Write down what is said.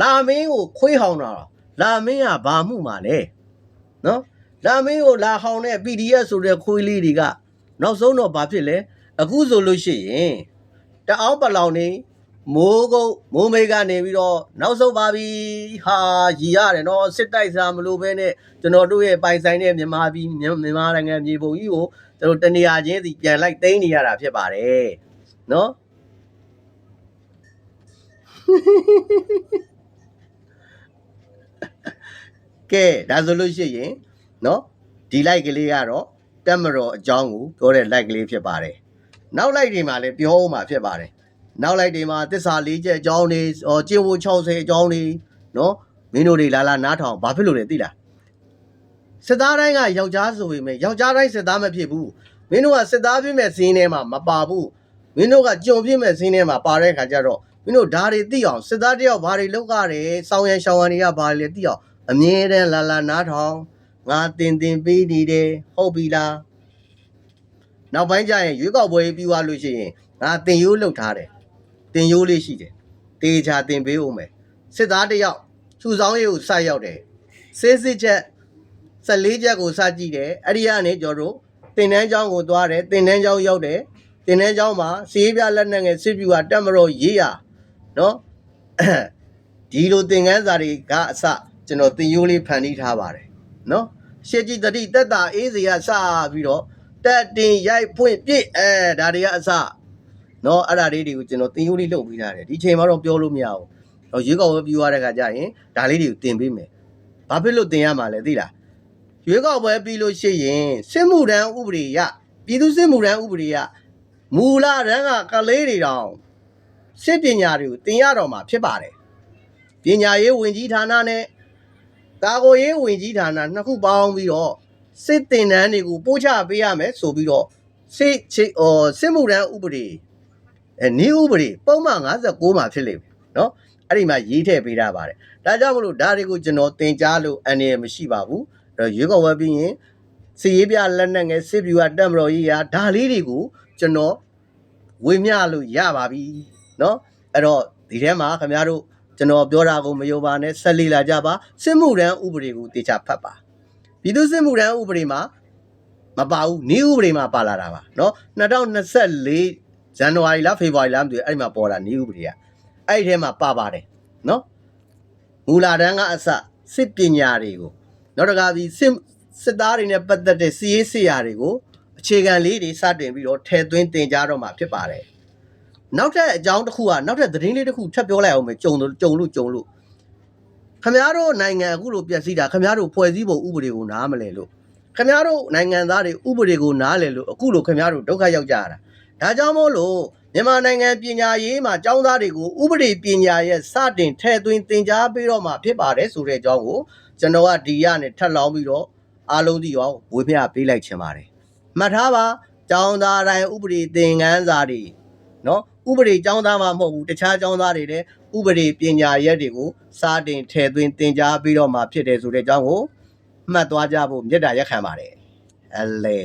လာမင်းကိုခွေးဟောင်းတာလာမင်းကဘာမှုမှာလဲနော်လာမင်းကိုလာဟောင်းတဲ့ PDF ဆိုတဲ့ခွေးလေးတွေကနောက်ဆုံးတော့ဘာဖြစ်လဲအခုဆိုလို့ရှိရင်တအောင်းပလောင်နေမိုးကုတ်မိုးမိတ်ကနေပြီးတော့နောက်ဆုံးပါပြီဟာရည်ရတယ်နော်စစ်တိုက်စားမလို့ပဲနဲ့ကျွန်တော်တို့ရဲ့ပိုင်ဆိုင်တဲ့မြန်မာပြည်မြန်မာနိုင်ငံမြေပုံကြီးကိုကျွန်တော်တနေရာချင်းစီပြန်လိုက်သိမ်းနေရတာဖြစ်ပါတယ်နော် ကဲဒါဆိုလို့ရှိရင်နော်ဒီလိုက်ကလေးကတော့တက်မတော်အကြောင်းကိုပြောတဲ့လိုက်ကလေးဖြစ်ပါတယ်နောက်လိုက်တွေမှာလည်းပြောအောင်မှာဖြစ်ပါတယ်နောက်လိုက်တွေမှာသစ္စာ၄ချက်အကြောင်းတွေကျင့်ဝတ်60အကြောင်းတွေနော်မင်းတို့တွေလာလာနားထောင်ဘာဖြစ်လို့လဲသိလားစစ်သားတိုင်းကယောက်ျားဆိုပေမဲ့ယောက်ျားတိုင်းစစ်သားမဖြစ်ဘူးမင်းတို့ကစစ်သားပြည့်မဲ့စင်းထဲမှာမပါဘူးမင်းတို့ကကြုံပြည့်မဲ့စင်းထဲမှာပါတဲ့ခါကျတော့မင်းတို့ဓာတ်တွေသိအောင်စစ်သားတယောက်ဘာတွေလုပ်ကြတယ်စောင်းရန်ရှောင်းရန်တွေကဘာတွေလဲသိအောင် အမြဲတမ်းလာလာနားထောင်ငါတင်တင်ပေးနေတယ်ဟုတ်ပြီလားနောက်ပိုင်းကျရင်ရွေးကောက်ပွဲပြီးသွားလို့ရှိရင်ငါတင်ရိုးလှုပ်ထားတယ်တင်ရိုးလေးရှိတယ်တေချာတင်ပေးဦးမယ်စစ်သားတစ်ယောက်စူဆောင်းရေးကိုစရောက်တယ်စေးစစ်ချက်14ချက်ကိုစကြည့်တယ်အဲ့ဒီကနေကျွန်တော်တို့တင်တန်းကျောင်းကိုသွားတယ်တင်တန်းကျောင်းရောက်တယ်တင်တန်းကျောင်းမှာစီးပြလက်နဲ့ငယ်စစ်ပြူကတက်မတော်ရေးရနော်ဒီလိုသင်ခန်းစာတွေကအစ ကျွန်တော်သင်ရိုးလေးဖန်တီးထားပါတယ်နော်ရှေ့ကြည့်တတိတက်တာအေးစီကစပြီးတော့တက်တင်ရိုက်ဖွင့်ပြစ်အဲဒါတွေကအစနော်အဲ့ဒါလေးတွေကိုကျွန်တော်သင်ရိုးလေးလုပ်ပြီးထားတယ်ဒီချိန်မှာတော့ပြောလို့မရဘူးတော့ရွေးကောက်ပွဲပြီးသွားတဲ့ခါကျရင်ဒါလေးတွေကိုသင်ပေးမယ်ဘာဖြစ်လို့သင်ရမှာလဲသိလားရွေးကောက်ပွဲပြီးလို့ရှိရင်စစ်မှုထမ်းဥပဒေရပြည်သူစစ်မှုထမ်းဥပဒေရမူလတန်းကကလေးတွေတောင်စစ်ပညာတွေကိုသင်ရတော့မှာဖြစ်ပါတယ်ပညာရေးဝင်ကြီးဌာနနဲ့ ကာကွယ်ရေးဝင်ကြီးဌာနနှစ်ခုပေါင်းပြီးတော့စစ်တင်တန်းတွေကိုပို့ချပေးရမယ်ဆိုပြီးတော့စစ်ချစ်အော်စစ်မှုထမ်းဥပဒေအဲနည်းဥပဒေပုံမှန်59မှာဖြစ်လိမ့်မယ်နော်အဲ့ဒီမှာရေးထည့်ပေးတာပါတယ်ဒါကြောင့်မလို့ဒါတွေကိုကျွန်တော်သင်ကြားလို့အန်ရမရှိပါဘူးအဲ့တော့ရွေးကောက်ဝဲပြီးရင်စီရေးပြလက်နက်ငယ်စစ်ဗျူဟာတက်မတော်ကြီးရာဒါလေးတွေကိုကျွန်တော်ဝေမျှလို့ရပါပြီနော်အဲ့တော့ဒီထဲမှာခင်ဗျားတို့ ကျွန်တော်ပြောတာကိုမယုံပါနဲ့ဆက်လေ့လာကြပါစစ်မှုထမ်းဥပဒေကိုတေချာဖတ်ပါပြည်သူစစ်မှုထမ်းဥပဒေမှာမပါဘူးနေဥပဒေမှာပါလာတာပါเนาะ2024ဇန်နဝါရီလားဖေဖော်ဝါရီလားမသိဘူးအဲ့ဒီမှာပေါ်လာနေဥပဒေကအဲ့ဒီထဲမှာပါပါတယ်เนาะမူလာတန်းကအစစစ်ပညာတွေကိုနောက်တစ်ခါဒီစစ်စစ်သားတွေနဲ့ပတ်သက်တဲ့စီးရေးစစ်ရာတွေကိုအခြေခံလေးတွေစတင်ပြီးတော့ထည့်သွင်းတင်ကြားတော့မှာဖြစ်ပါတယ် နောက်ထပ်အကြောင်းတစ်ခုကနောက်ထပ်သတင်းလေးတစ်ခုထပ်ပြောလိုက်အောင်မယ်ကြုံလို့ကြုံလို့ကြုံလို့ခမရတို့နိုင်ငံအခုလိုပြည့်စည်တာခမရတို့ဖွဲ့စည်းပုံဥပဒေကိုနားမလဲလို့ခမရတို့နိုင်ငံသားတွေဥပဒေကိုနားလဲလို့အခုလိုခမရတို့ဒုက္ခရောက်ကြရတာဒါကြောင့်မို့လို့မြန်မာနိုင်ငံပညာရေးမှာចောင်းသားတွေကိုဥပဒေပညာရဲ့စတင်ထဲ့သွင်းသင်ကြားပေးတော့မှာဖြစ်ပါတယ်ဆိုတဲ့အကြောင်းကိုကျွန်တော်ကဒီရနဲ့ထပ်လောင်းပြီးတော့အားလုံးသိအောင်ဝေမျှပေးလိုက်ချင်ပါတယ်မှတ်ထားပါចောင်းသားတိုင်းဥပဒေသင်ခန်းစာတွေနော် ဥပဒေចောင်းသားမှမဟုတ်ဘူးတခြားចောင်းသားတွေလည်းဥပဒေပညာရက်တွေကိုစာတင်ထည့်သွင်းသင်ကြားပြီးတော့မှဖြစ်တယ်ဆိုတဲ့အကြောင်းကိုမှတ်သွားကြဖို့မေတ္တာရက်ခံပါတယ်အလဲ